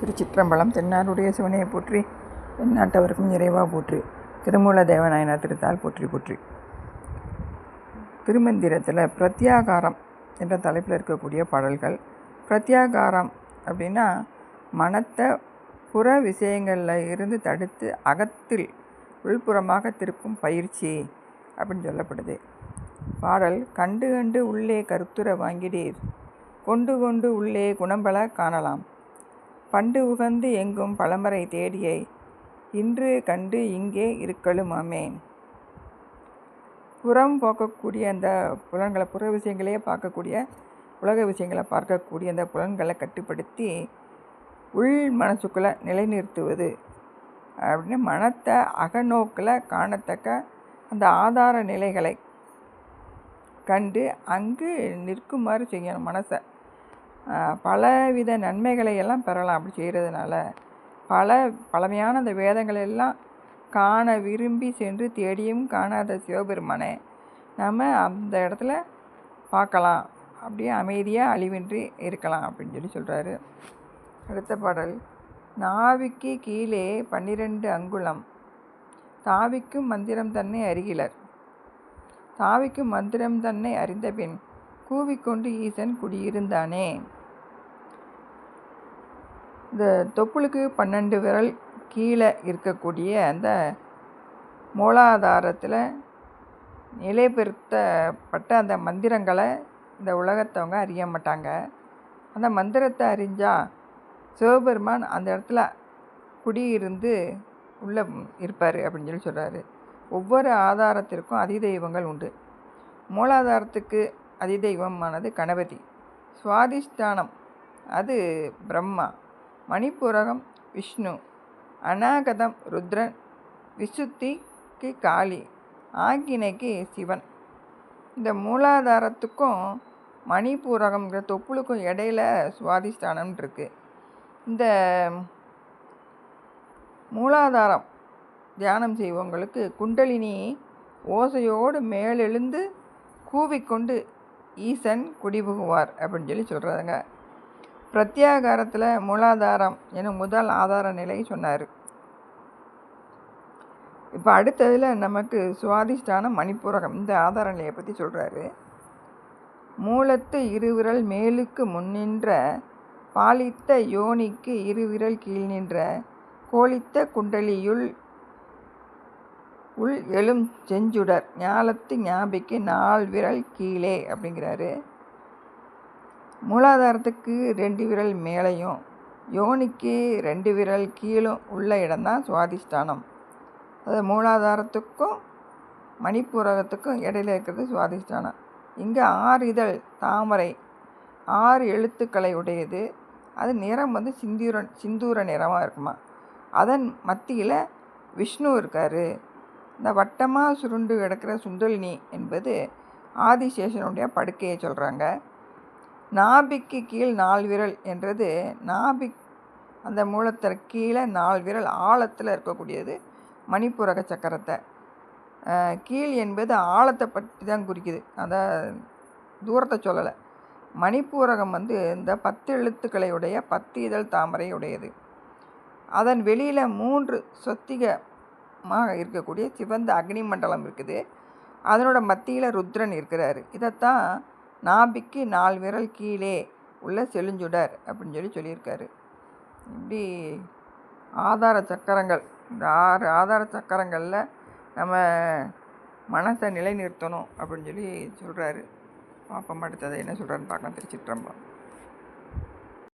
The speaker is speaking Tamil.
திருச்சிற்றம்பலம் தென்னாருடைய சிவனையை போற்றி தென்னாட்டவருக்கும் இறைவா போற்றி திருமூல தேவநாயனார் திருத்தால் போற்றி போற்றி. திருமந்திரத்தில் பிரத்யாகாரம் என்ற தலைப்பில் இருக்கக்கூடிய பாடல்கள். பிரத்யாகாரம் அப்படின்னா மனத்தை புற விஷயங்களில் இருந்து தடுத்து அகத்தில் உள்புறமாக திருப்பும் பயிற்சி அப்படின்னு சொல்லப்படுது. பாடல் கண்டு கண்டு உள்ளே கருத்துரை வாங்கிடீர் கொண்டு கொண்டு உள்ளே குணம்பல காணலாம் பண்டு உகந்து எங்கும் பழமறை தேடியை இன்று கண்டு இங்கே இருக்கலுமாமே புறம் போக்கக்கூடிய அந்த புலன்களை புற விஷயங்களையே பார்க்கக்கூடிய உலக விஷயங்களை பார்க்கக்கூடிய அந்த புலன்களை கட்டுப்படுத்தி உள் மனசுக்குள்ளே நிலைநிறுத்துவது அப்படின்னு மனத்தை அகநோக்கில் காணத்தக்க அந்த ஆதார நிலைகளை கண்டு அங்கு நிற்குமாறு செய்யணும் மனசை. பலவித நன்மைகளை எல்லாம் பெறலாம் அப்படி செய்கிறதுனால பல பழமையான அந்த வேதங்கள் எல்லாம் காண விரும்பி சென்று தேடியும் காணாத சிவபெருமானை நம்ம அந்த இடத்துல பார்க்கலாம். அப்படியே அமைதியாக அழிவின்றி இருக்கலாம் அப்படின்னு சொல்லி சொல்கிறாரு அடுத்த பாடல். நாவிக்கு கீழே பன்னிரண்டு அங்குலம். தாவிக்கும் மந்திரம் தன்னை அருகிலர் தாவிக்கும் மந்திரம் தன்னை அறிந்த பின் கூவிக்கொண்டு ஈசன் குடியிருந்தானே. இந்த தொப்புளுக்கு பன்னெண்டு விரல் கீழே இருக்கக்கூடிய அந்த மூலாதாரத்தில் நிலைபெறுத்தப்பட்ட அந்த மந்திரங்களை இந்த உலகத்தவங்க அறிய மாட்டாங்க. அந்த மந்திரத்தை அறிஞ்சால் சிவபெருமான் அந்த இடத்துல குடியிருந்து உள்ளே இருப்பார் அப்படின்னு சொல்லி சொல்கிறாரு ஒவ்வொரு ஆதாரத்திற்கும் அதிதெய்வங்கள் உண்டு. மூலாதாரத்துக்கு அதிதெய்வமானது கணபதி. சுவாதிஷ்டானம் அது பிரம்மா. மணிப்புரகம் விஷ்ணு. அநாகதம் ருத்ரன். விசுத்திக்கு காளி. ஆக்கினைக்கு சிவன். இந்த மூலாதாரத்துக்கும் மணிப்பூரகம்ங்கிற தொப்புளுக்கும் இடையில சுவாதிஷ்டானம் இருக்குது இந்த மூலாதாரம் தியானம் செய்வவங்களுக்கு குண்டலினி ஓசையோடு மேலெழுந்து கூவிக்கொண்டு ஈசன் குடிபுகுவார் அப்படின்னு சொல்லி சொல்கிறாங்க பிரத்யாகாரத்தில் மூலாதாரம் எனும் முதல் ஆதார நிலை சொன்னார். இப்போ அடுத்ததில் நமக்கு சுவாதிஷ்டான மணிப்பூரகம் இந்த ஆதார நிலையை பற்றி சொல்கிறாரு மூலத்து இருவிரல் மேலுக்கு முன்னின்ற பாலித்த யோனிக்கு இருவிரல் கீழ் நின்ற கோழித்த குண்டலியுள் உள் எழும் செஞ்சுடர் ஞாலத்து ஞாபிக்கு நால் விரல் கீழே அப்படிங்கிறாரு. மூலாதாரத்துக்கு ரெண்டு விரல் மேலேயும் யோனிக்கு ரெண்டு விரல் கீழும் உள்ள இடம்தான் சுவாதிஷ்டானம். அது மூலாதாரத்துக்கும் மணிப்பூரகத்துக்கும் இடையில இருக்கிறது சுவாதிஷ்டானம். இங்கே ஆறு இதழ் தாமரை ஆறு எழுத்துக்களை உடையது. அது நிறம் வந்து சிந்தூர சிந்தூர நிறமாக இருக்குமா? அதன் மத்தியில் விஷ்ணு இருக்கார். இந்த வட்டமாக சுருண்டு கிடக்கிற சுந்தலினி என்பது ஆதிசேஷனுடைய படுக்கையை சொல்கிறாங்க நாபிக்கு கீழ் நால் விரல் என்றது நாபிக் அந்த மூலத்தில் கீழே நால் விரல் ஆழத்தில் இருக்கக்கூடியது மணிப்புரக சக்கரத்தை. கீழ் என்பது ஆழத்தை பற்றி தான் குறிக்குது. அந்த தூரத்தை சொல்லலை. மணிப்பூரகம் வந்து இந்த பத்து எழுத்துக்களையுடைய பத்து இதழ் தாமரை உடையது. அதன் வெளியில் மூன்று சொத்திகமாக இருக்கக்கூடிய சிவந்த அக்னி மண்டலம் இருக்குது. அதனோட மத்தியில் ருத்ரன் இருக்கிறாரு. இதைத்தான் நாபிக்கு நாலு விரல் கீழே உள்ள செழுஞ்சுடர் அப்படின்னு சொல்லி சொல்லியிருக்காரு. இப்படி ஆதார சக்கரங்கள் இந்த ஆறு ஆதார சக்கரங்களில் நம்ம மனசை நிலைநிறுத்தணும் அப்படின்னு சொல்லி சொல்கிறாரு பாப்பம் அடுத்ததை என்ன சொல்கிறாருன்னு பார்க்கலாம். திருச்சிற்றம்பலம்.